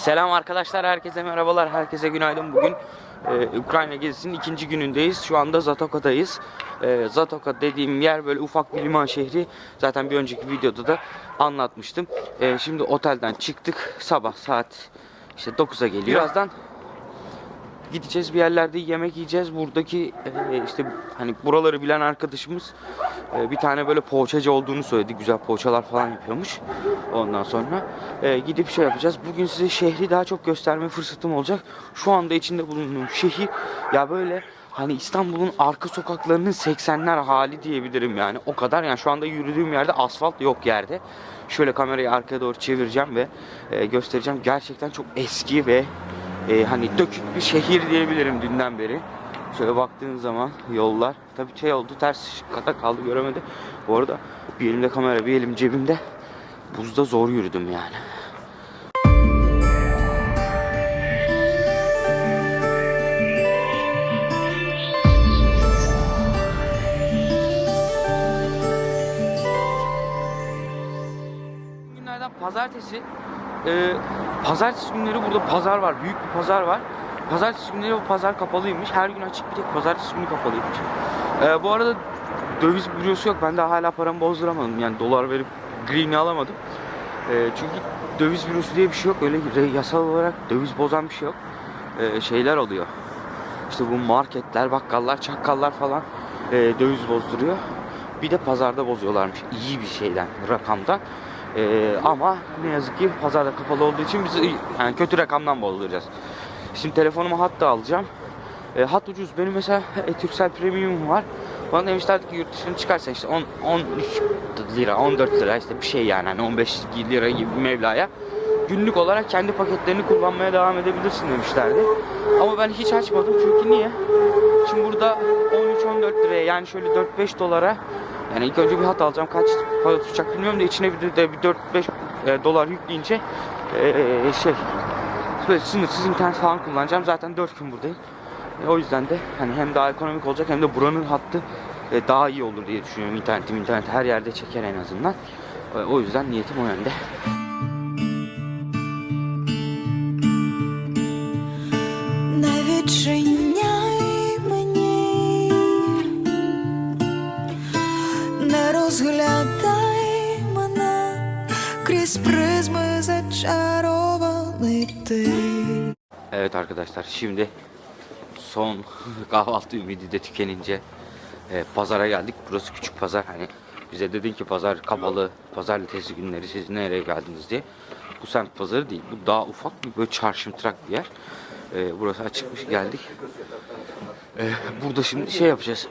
Selam arkadaşlar, herkese merhabalar, herkese günaydın. Bugün e, Ukrayna gezisinin ikinci günündeyiz. Şu anda Zatoka'dayız. E, Zatoka dediğim yer böyle ufak bir liman şehri. Zaten bir önceki videoda da anlatmıştım. E, şimdi otelden çıktık. Sabah saat işte 9'a geliyor. Birazdan gideceğiz bir yerlerde yemek yiyeceğiz. Buradaki e, işte hani buraları bilen arkadaşımız e, bir tane böyle poğaçacı olduğunu söyledi. Güzel poğaçalar falan yapıyormuş. Ondan sonra e, gidip şey yapacağız. Bugün size şehri daha çok gösterme fırsatım olacak. Şu anda içinde bulunduğum şehir ya böyle hani İstanbul'un arka sokaklarının 80'ler hali diyebilirim yani. O kadar yani şu anda yürüdüğüm yerde asfalt yok yerde. Şöyle kamerayı arkaya doğru çevireceğim ve e, göstereceğim. Gerçekten çok eski ve e, hani dökük bir şehir diyebilirim dünden beri. Şöyle baktığın zaman yollar tabii şey oldu ters kata kaldı göremedi. Bu arada bir elimde kamera bir elim cebimde. Buzda zor yürüdüm yani. Pazartesi e, pazartesi günleri burada pazar var. Büyük bir pazar var. Pazartesi günleri bu pazar kapalıymış. Her gün açık bir tek pazartesi günü kapalıymış. E, bu arada döviz bürosu yok. Ben daha hala paramı bozduramadım. Yani dolar verip green'i alamadım. E, çünkü döviz bürosu diye bir şey yok. Öyle yasal olarak döviz bozan bir şey yok. E, şeyler oluyor. İşte bu marketler, bakkallar, çakkallar falan e, döviz bozduruyor. Bir de pazarda bozuyorlarmış. İyi bir şeyden, rakamdan. E, ama ne yazık ki pazarda kapalı olduğu için biz yani kötü rakamdan bozduracağız. Şimdi telefonuma hat da alacağım. E, hat ucuz. Benim mesela e, Turkcell Premium var. Bana demişlerdi ki yurt dışına çıkarsa işte 10, 13 lira, 14 lira işte bir şey yani hani 15 lira gibi bir mevlaya günlük olarak kendi paketlerini kullanmaya devam edebilirsin demişlerdi. Ama ben hiç açmadım çünkü niye? Şimdi burada 13-14 liraya yani şöyle 4-5 dolara yani ilk önce bir hat alacağım kaç para tutacak bilmiyorum da içine bir de bir 4-5 e, dolar yükleyince e, e, şey sınırsız internet falan kullanacağım. Zaten 4 gün buradayım. E, o yüzden de hani hem daha ekonomik olacak hem de buranın hattı e, daha iyi olur diye düşünüyorum. İnternetim internet her yerde çeker en azından. E, o yüzden niyetim o yönde. Evet arkadaşlar şimdi son kahvaltı ümidi de tükenince e, pazara geldik. Burası küçük pazar. Hani bize dedin ki pazar kapalı, pazartesi günleri siz nereye geldiniz diye. Bu semt pazarı değil. Bu daha ufak bir böyle çarşımtırak bir yer. E, burası açıkmış geldik. E, burada şimdi şey yapacağız.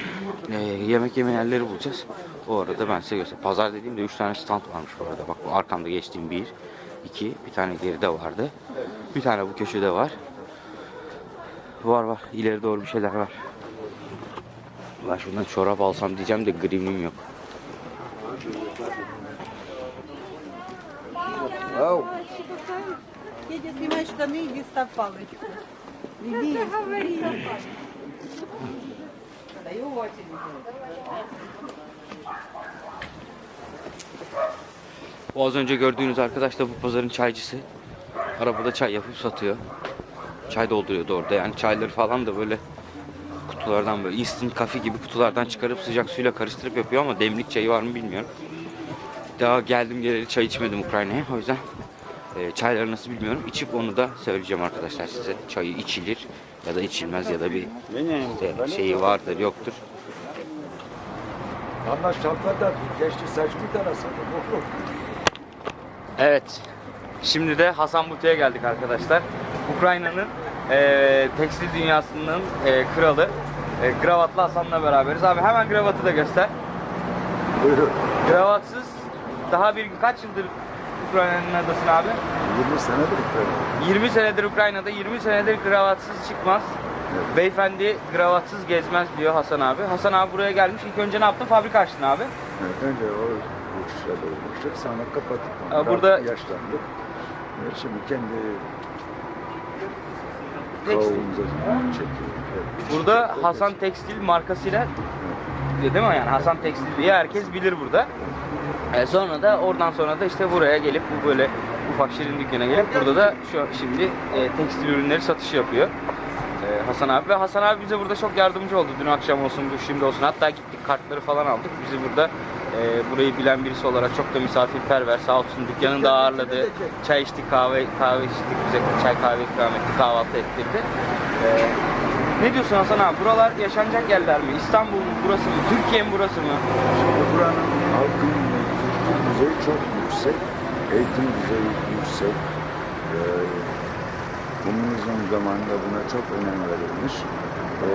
e, yemek yeme yerleri bulacağız. O arada ben size göstereyim. Pazar dediğimde 3 tane stand varmış bu arada. Bak bu arkamda geçtiğim bir, iki, bir tane geride vardı. Bir tane bu köşede var. Var var. İleri doğru bir şeyler var. Ben şundan çorap alsam diyeceğim de grimim yok. Едет снимать штаны и дистав палочку. Иди. Даю очередь. Bu az önce gördüğünüz arkadaş da bu pazarın çaycısı. Arabada çay yapıp satıyor. Çay dolduruyordu orada. Yani çayları falan da böyle kutulardan böyle instant kafe gibi kutulardan çıkarıp sıcak suyla karıştırıp yapıyor ama demlik çayı var mı bilmiyorum. Daha geldim geleli çay içmedim Ukrayna'ya. O yüzden e, çayları nasıl bilmiyorum. İçip onu da söyleyeceğim arkadaşlar size. Çayı içilir ya da içilmez ya da bir e, şeyi vardır yoktur. Anlaş çalkada geçti saçma tarafı. Evet. Şimdi de Hasan Buti'ye geldik arkadaşlar. Ukrayna'nın eee, tekstil dünyasının eee, kralı eee, Gravatlı Hasan'la beraberiz. Abi hemen gravatı da göster. Buyurun. Gravatsız daha bir kaç yıldır Ukrayna'nın adasın abi? 20 senedir böyle. 20 senedir Ukrayna'da, 20 senedir gravatsız çıkmaz. Beyefendi gravatsız gezmez diyor Hasan abi. Hasan abi buraya gelmiş. İlk önce ne yaptın? Fabrika açtın abi. Evet, Önce o uçuşa olmuştuk. Sonra kapattık. Biraz burada- yaşlandık. Evet, Şimdi kendi kavumuza çekiyoruz. Evet. Burada Hasan Tekstil markasıyla değil mi yani Hasan Tekstil diye herkes bilir burada. E, sonra da oradan sonra da işte buraya gelip bu böyle ufak şirin dükkana gelip burada da şu şimdi e, tekstil ürünleri satışı yapıyor. E, Hasan abi ve Hasan abi bize burada çok yardımcı oldu. Dün akşam olsun, bu şimdi olsun. Hatta gittik kartları falan aldık. Bizi burada e, burayı bilen birisi olarak çok da misafirperver sağ olsun dükkanında ağırladı. Çay içtik, kahve kahve içtik, bize çay kahve ikram etti, kahvaltı ettirdi. E, ne diyorsun Hasan abi? Buralar yaşanacak yerler mi? İstanbul mu burası mı? Türkiye mi burası mı? Şimdi buranın halkın kültür düzeyi çok yüksek, eğitim düzeyi yüksek. Ee, komünizm zamanında buna çok önem verilmiş. Ee,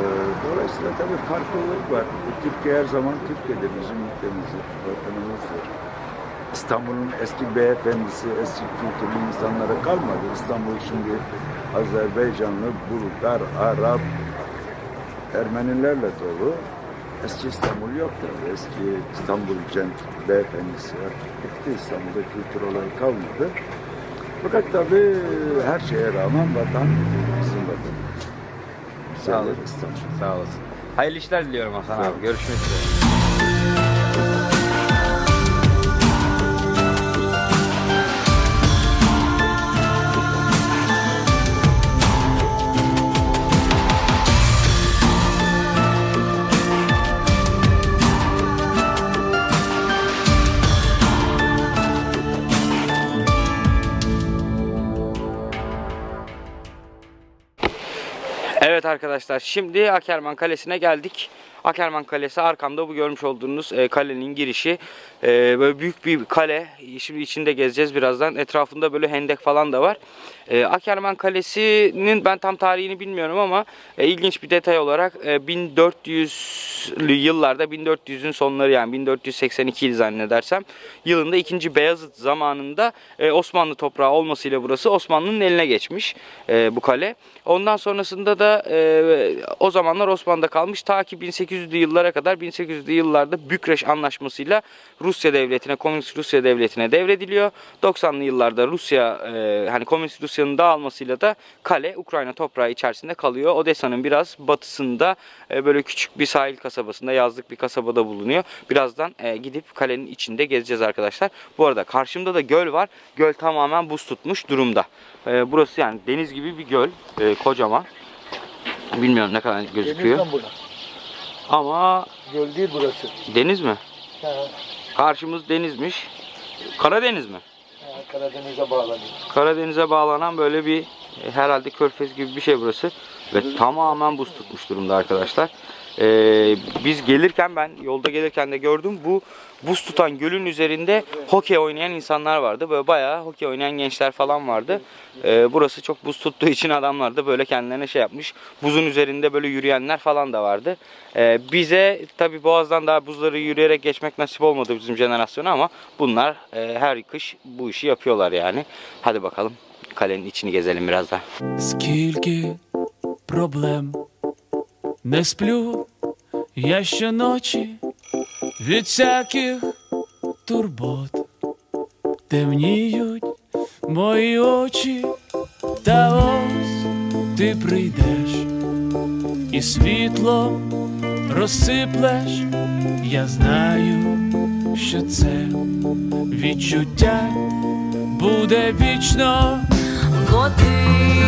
dolayısıyla tabii farklılık var. Türkiye her zaman Türkiye'de bizim ülkemizdir, vatanımızdır. İstanbul'un eski beyefendisi, eski kültürlü insanlara kalmadı. İstanbul şimdi Azerbaycanlı, Bulgar, Arap, Ermenilerle dolu. Eski İstanbul yok. Eski İstanbul Cent beyefendisi artık bitti. İstanbul'da kültür olayı kalmadı. Fakat tabii her şeye rağmen vatan bizim vatanımız. Sağ olun. Sağ olasın. Hayırlı işler diliyorum Hasan abi. Görüşmek üzere. Arkadaşlar şimdi Akerman Kalesi'ne geldik. Akerman Kalesi arkamda bu görmüş olduğunuz e, kalenin girişi. E, böyle büyük bir kale. Şimdi içinde gezeceğiz birazdan. Etrafında böyle hendek falan da var. E, Akerman Kalesi'nin ben tam tarihini bilmiyorum ama e, ilginç bir detay olarak e, 1400'lü yıllarda 1400'ün sonları yani 1482 yıl zannedersem yılında 2. Beyazıt zamanında e, Osmanlı toprağı olmasıyla burası Osmanlı'nın eline geçmiş e, bu kale. Ondan sonrasında da e, o zamanlar Osmanlı'da kalmış ta ki 1800'lü yıllara kadar 1800'lü yıllarda Bükreş Anlaşması'yla Rusya devletine, Komünist Rusya devletine devrediliyor. 90'lı yıllarda Rusya e, hani Komünist Rusya'nın dağılmasıyla da kale Ukrayna toprağı içerisinde kalıyor. Odessa'nın biraz batısında e, böyle küçük bir sahil kasabasında, yazlık bir kasabada bulunuyor. Birazdan e, gidip kalenin içinde gezeceğiz arkadaşlar. Bu arada karşımda da göl var. Göl tamamen buz tutmuş durumda. E, burası yani deniz gibi bir göl, e, kocaman. Bilmiyorum ne kadar gözüküyor. Denizden buna. Ama Göl değil burası. deniz mi? Ha, Karşımız denizmiş. Karadeniz mi? ha, Karadeniz'e bağlanıyor. Karadeniz'e bağlanan böyle bir e, herhalde körfez gibi bir şey burası. Ve tamamen buz tutmuş durumda arkadaşlar. Ee, biz gelirken ben yolda gelirken de gördüm bu buz tutan gölün üzerinde hokey oynayan insanlar vardı. Böyle bayağı hokey oynayan gençler falan vardı. Ee, burası çok buz tuttuğu için adamlar da böyle kendilerine şey yapmış. Buzun üzerinde böyle yürüyenler falan da vardı. Ee, bize tabi boğazdan daha buzları yürüyerek geçmek nasip olmadı bizim jenerasyona ama bunlar e, her kış bu işi yapıyorlar yani. Hadi bakalım kalenin içini gezelim biraz daha. Скільки проблем не сплю я щоночі від всяких турбот темніють мої очі, та ось ти прийдеш і світло розсиплеш. Я знаю, що це відчуття буде вічно. Бо ти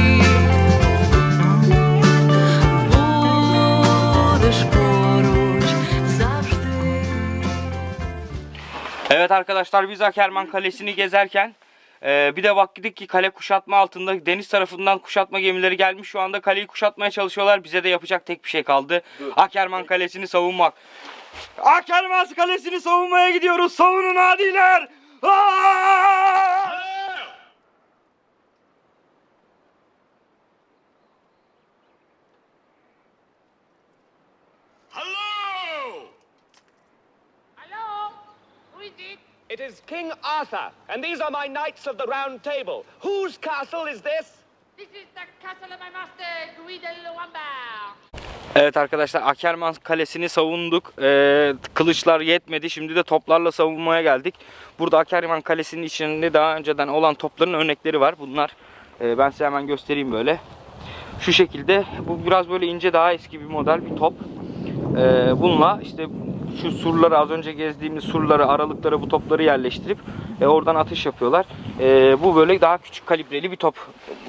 Evet arkadaşlar biz Akerman Kalesi'ni gezerken e, bir de baktık ki kale kuşatma altında deniz tarafından kuşatma gemileri gelmiş. Şu anda kaleyi kuşatmaya çalışıyorlar. Bize de yapacak tek bir şey kaldı. Akerman Kalesi'ni savunmak. Akerman Kalesi'ni savunmaya gidiyoruz. Savunun adiler. Aa! İt? İs King Arthur, and these are my knights of the Round Table. Whose castle is this? This is the castle of my master, Guy de Luamba. Evet arkadaşlar Akerman Kalesi'ni savunduk. Ee, kılıçlar yetmedi. Şimdi de toplarla savunmaya geldik. Burada Akerman Kalesi'nin içinde daha önceden olan topların örnekleri var. Bunlar e, ben size hemen göstereyim böyle. Şu şekilde bu biraz böyle ince daha eski bir model bir top. Ee, bununla işte şu surları az önce gezdiğimiz surları aralıklara bu topları yerleştirip e, oradan atış yapıyorlar. E, bu böyle daha küçük kalibreli bir top.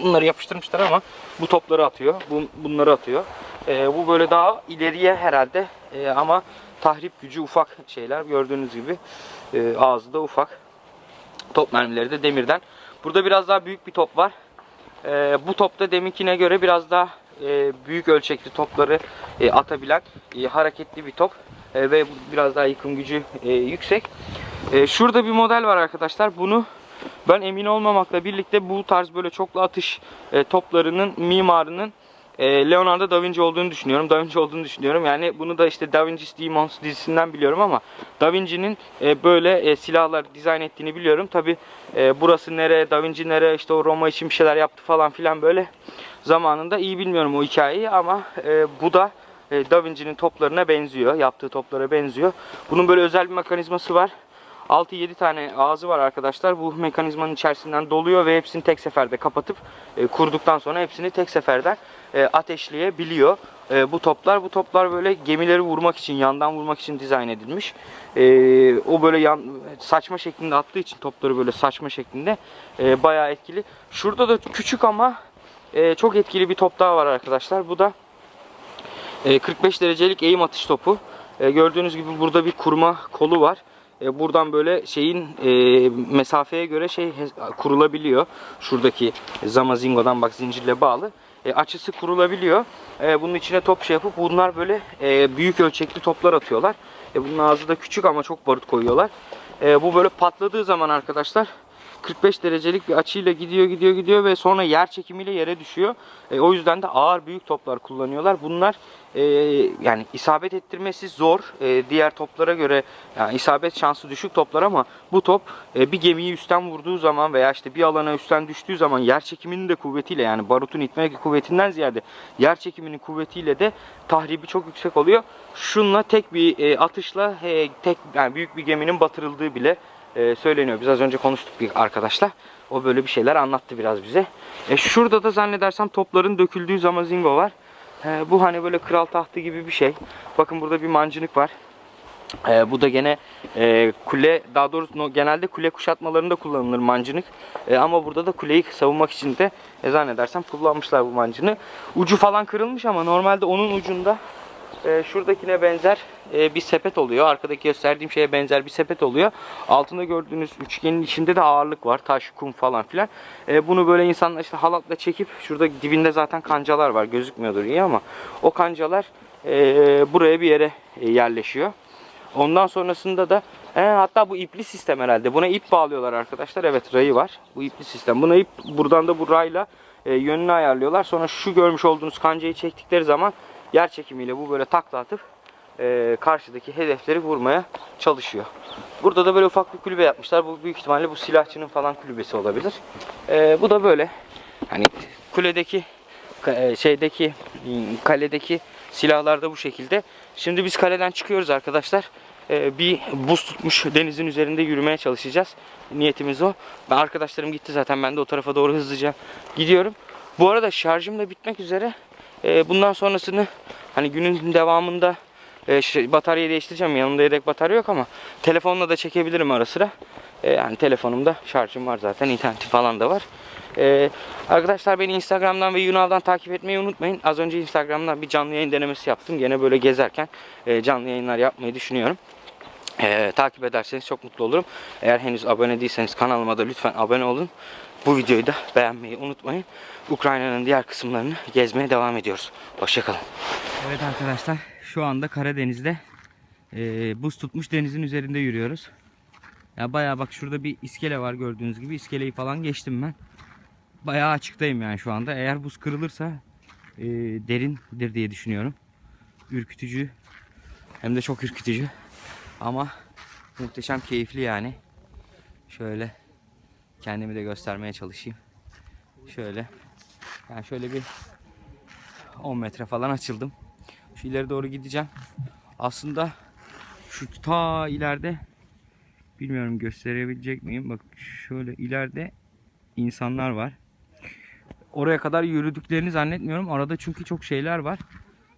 Bunları yapıştırmışlar ama bu topları atıyor. Bu, bunları atıyor. E, bu böyle daha ileriye herhalde e, ama tahrip gücü ufak şeyler gördüğünüz gibi e, ağzı da ufak. Top mermileri de demirden. Burada biraz daha büyük bir top var. E, bu topta deminkine göre biraz daha e, büyük ölçekli topları e, atabilen e, hareketli bir top E, ve biraz daha yıkım gücü e, yüksek. E, şurada bir model var arkadaşlar. Bunu ben emin olmamakla birlikte bu tarz böyle çoklu atış e, toplarının mimarının e, Leonardo da Vinci olduğunu düşünüyorum. Da Vinci olduğunu düşünüyorum. Yani bunu da işte Da Vinci's Demons dizisinden biliyorum ama Da Vinci'nin e, böyle e, silahlar dizayn ettiğini biliyorum. Tabi burası nereye, Da Vinci nereye, işte o Roma için bir şeyler yaptı falan filan böyle zamanında iyi bilmiyorum o hikayeyi ama e, bu da e, Da Vinci'nin toplarına benziyor. Yaptığı toplara benziyor. Bunun böyle özel bir mekanizması var. 6-7 tane ağzı var arkadaşlar. Bu mekanizmanın içerisinden doluyor ve hepsini tek seferde kapatıp e, kurduktan sonra hepsini tek seferden e, ateşleyebiliyor. E, bu toplar bu toplar böyle gemileri vurmak için, yandan vurmak için dizayn edilmiş. E, o böyle yan, saçma şeklinde attığı için topları böyle saçma şeklinde e, bayağı etkili. Şurada da küçük ama e, çok etkili bir top daha var arkadaşlar. Bu da e, 45 derecelik eğim atış topu. E, gördüğünüz gibi burada bir kurma kolu var. E, buradan böyle şeyin e, mesafeye göre şey kurulabiliyor. Şuradaki zamazingodan bak zincirle bağlı. E, açısı kurulabiliyor. E, bunun içine top şey yapıp bunlar böyle e, büyük ölçekli toplar atıyorlar. E, bunun ağzı da küçük ama çok barut koyuyorlar. E, bu böyle patladığı zaman arkadaşlar 45 derecelik bir açıyla gidiyor gidiyor gidiyor ve sonra yer çekimiyle yere düşüyor. E, o yüzden de ağır büyük toplar kullanıyorlar. Bunlar e, yani isabet ettirmesi zor. E, diğer toplara göre yani isabet şansı düşük toplar ama bu top e, bir gemiyi üstten vurduğu zaman veya işte bir alana üstten düştüğü zaman yer çekiminin de kuvvetiyle yani barutun itme kuvvetinden ziyade yer çekiminin kuvvetiyle de tahribi çok yüksek oluyor. Şunla tek bir e, atışla e, tek yani büyük bir geminin batırıldığı bile e, söyleniyor. Biz az önce konuştuk bir arkadaşla. O böyle bir şeyler anlattı biraz bize. E, şurada da zannedersem topların döküldüğü zamazingo var. E, bu hani böyle kral tahtı gibi bir şey. Bakın burada bir mancınık var. E, bu da gene e, kule daha doğrusu genelde kule kuşatmalarında kullanılır mancınık. E, ama burada da kuleyi savunmak için de e, zannedersem kullanmışlar bu mancını. Ucu falan kırılmış ama normalde onun ucunda e, şuradakine benzer e, bir sepet oluyor. Arkadaki gösterdiğim şeye benzer bir sepet oluyor. Altında gördüğünüz üçgenin içinde de ağırlık var. Taş, kum falan filan. E, bunu böyle insanlar işte halatla çekip şurada dibinde zaten kancalar var. Gözükmüyordur iyi ama o kancalar e, buraya bir yere e, yerleşiyor. Ondan sonrasında da he, hatta bu ipli sistem herhalde. Buna ip bağlıyorlar arkadaşlar. Evet rayı var. Bu ipli sistem. Buna ip buradan da bu rayla e, yönünü ayarlıyorlar. Sonra şu görmüş olduğunuz kancayı çektikleri zaman yer çekimiyle bu böyle takla atıp e, karşıdaki hedefleri vurmaya çalışıyor. Burada da böyle ufak bir kulübe yapmışlar. Bu büyük ihtimalle bu silahçının falan kulübesi olabilir. E, bu da böyle hani kuledeki e, şeydeki kaledeki silahlar da bu şekilde. Şimdi biz kaleden çıkıyoruz arkadaşlar. E, bir buz tutmuş denizin üzerinde yürümeye çalışacağız. Niyetimiz o. Ben arkadaşlarım gitti zaten. Ben de o tarafa doğru hızlıca gidiyorum. Bu arada şarjım da bitmek üzere. E, bundan sonrasını hani günün devamında e, şey, bataryayı değiştireceğim. Yanımda yedek batarya yok ama telefonla da çekebilirim ara sıra. E, yani telefonumda şarjım var zaten. interneti falan da var. E, arkadaşlar beni Instagram'dan ve Yunal'dan takip etmeyi unutmayın. Az önce Instagram'dan bir canlı yayın denemesi yaptım. Gene böyle gezerken e, canlı yayınlar yapmayı düşünüyorum. E, takip ederseniz çok mutlu olurum. Eğer henüz abone değilseniz kanalıma da lütfen abone olun. Bu videoyu da beğenmeyi unutmayın. Ukrayna'nın diğer kısımlarını gezmeye devam ediyoruz. Hoşçakalın. Evet arkadaşlar şu anda Karadeniz'de e, buz tutmuş denizin üzerinde yürüyoruz. Ya bayağı bak şurada bir iskele var gördüğünüz gibi. İskeleyi falan geçtim ben. Bayağı açıktayım yani şu anda. Eğer buz kırılırsa e, derindir diye düşünüyorum. Ürkütücü. Hem de çok ürkütücü. Ama muhteşem keyifli yani. Şöyle kendimi de göstermeye çalışayım. Şöyle. Yani şöyle bir 10 metre falan açıldım. Şu ileri doğru gideceğim. Aslında şu ta ileride bilmiyorum gösterebilecek miyim? Bak şöyle ileride insanlar var. Oraya kadar yürüdüklerini zannetmiyorum. Arada çünkü çok şeyler var.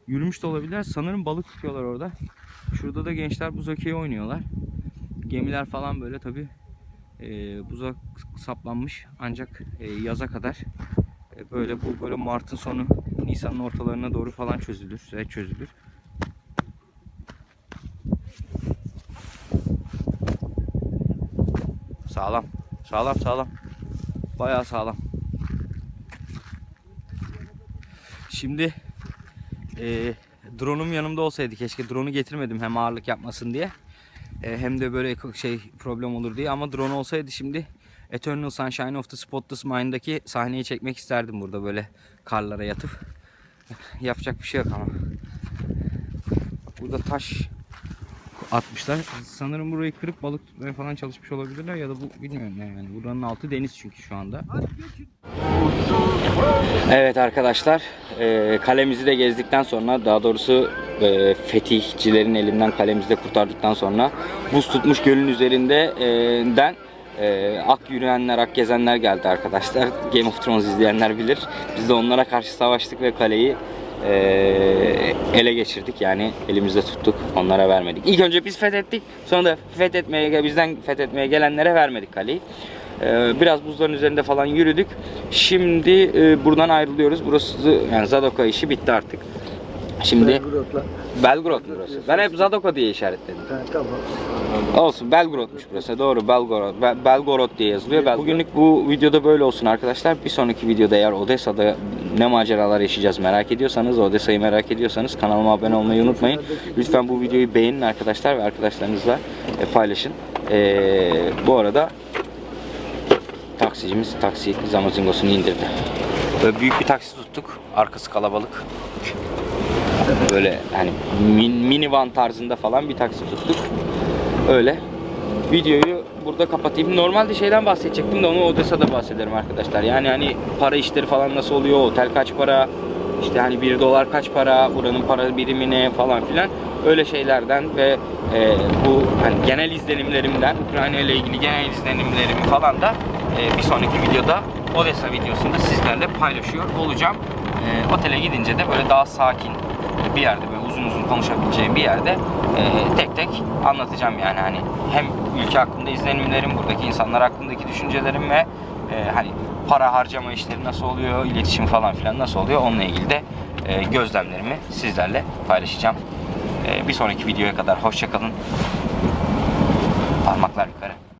Yürümüş de olabilirler. Sanırım balık tutuyorlar orada. Şurada da gençler buz hokeyi oynuyorlar. Gemiler falan böyle tabi buza saplanmış ancak e, yaza kadar e, böyle bu böyle Mart'ın sonu Nisan'ın ortalarına doğru falan çözülür ve çözülür. Sağlam. Sağlam sağlam. Bayağı sağlam. Şimdi e, drone'um yanımda olsaydı keşke drone'u getirmedim hem ağırlık yapmasın diye. E, hem de böyle şey problem olur diye ama drone olsaydı şimdi Eternal Sunshine of the Spotless Mind'daki sahneyi çekmek isterdim burada böyle karlara yatıp. Yapacak bir şey yok ama. Burada taş atmışlar. Sanırım burayı kırıp balık tutmaya falan çalışmış olabilirler ya da bu bilmiyorum yani. Buranın altı deniz çünkü şu anda. Evet arkadaşlar e, kalemizi de gezdikten sonra daha doğrusu e, fetihçilerin elinden kalemizi de kurtardıktan sonra buz tutmuş gölün üzerinden e, ak yürüyenler, ak gezenler geldi arkadaşlar. Game of Thrones izleyenler bilir. Biz de onlara karşı savaştık ve kaleyi e, ele geçirdik. Yani elimizde tuttuk. Onlara vermedik. İlk önce biz fethettik. Sonra da fethetmeye bizden fethetmeye gelenlere vermedik kaleyi. E, biraz buzların üzerinde falan yürüdük. Şimdi e, buradan ayrılıyoruz. Burası yani Zadoka işi bitti artık. Şimdi Belgrad'la. Belgrad mı burası? Ben hep Zadoka diye işaretledim. Ha, tamam. Olsun Belgrad'mış burası. Doğru Belgorod. Be- Belgorod diye yazılıyor. Bel- Bugünlük bu videoda böyle olsun arkadaşlar. Bir sonraki videoda eğer Odessa'da ne maceralar yaşayacağız merak ediyorsanız, Odessa'yı merak ediyorsanız kanalıma abone olmayı unutmayın. Lütfen bu videoyu beğenin arkadaşlar ve arkadaşlarınızla e, paylaşın. E, bu arada taksicimiz taksi zamazingosunu indirdi. Böyle büyük bir taksi tuttuk. Arkası kalabalık. Böyle hani min, minivan tarzında falan bir taksi tuttuk. Öyle. Videoyu burada kapatayım. Normalde şeyden bahsedecektim de onu Odessa'da bahsederim arkadaşlar. Yani hani para işleri falan nasıl oluyor, otel kaç para, işte hani 1 dolar kaç para, buranın para birimi ne falan filan. Öyle şeylerden ve e, bu hani genel izlenimlerimden, Ukrayna ile ilgili genel izlenimlerimi falan da e, bir sonraki videoda Odessa videosunda sizlerle paylaşıyor olacağım. E, otele gidince de böyle daha sakin bir yerde böyle uzun uzun konuşabileceğim bir yerde e, tek tek anlatacağım yani hani hem ülke hakkında izlenimlerim, buradaki insanlar hakkındaki düşüncelerim ve e, hani para harcama işleri nasıl oluyor, iletişim falan filan nasıl oluyor onunla ilgili de e, gözlemlerimi sizlerle paylaşacağım. E, bir sonraki videoya kadar hoşçakalın. Parmaklar yukarı.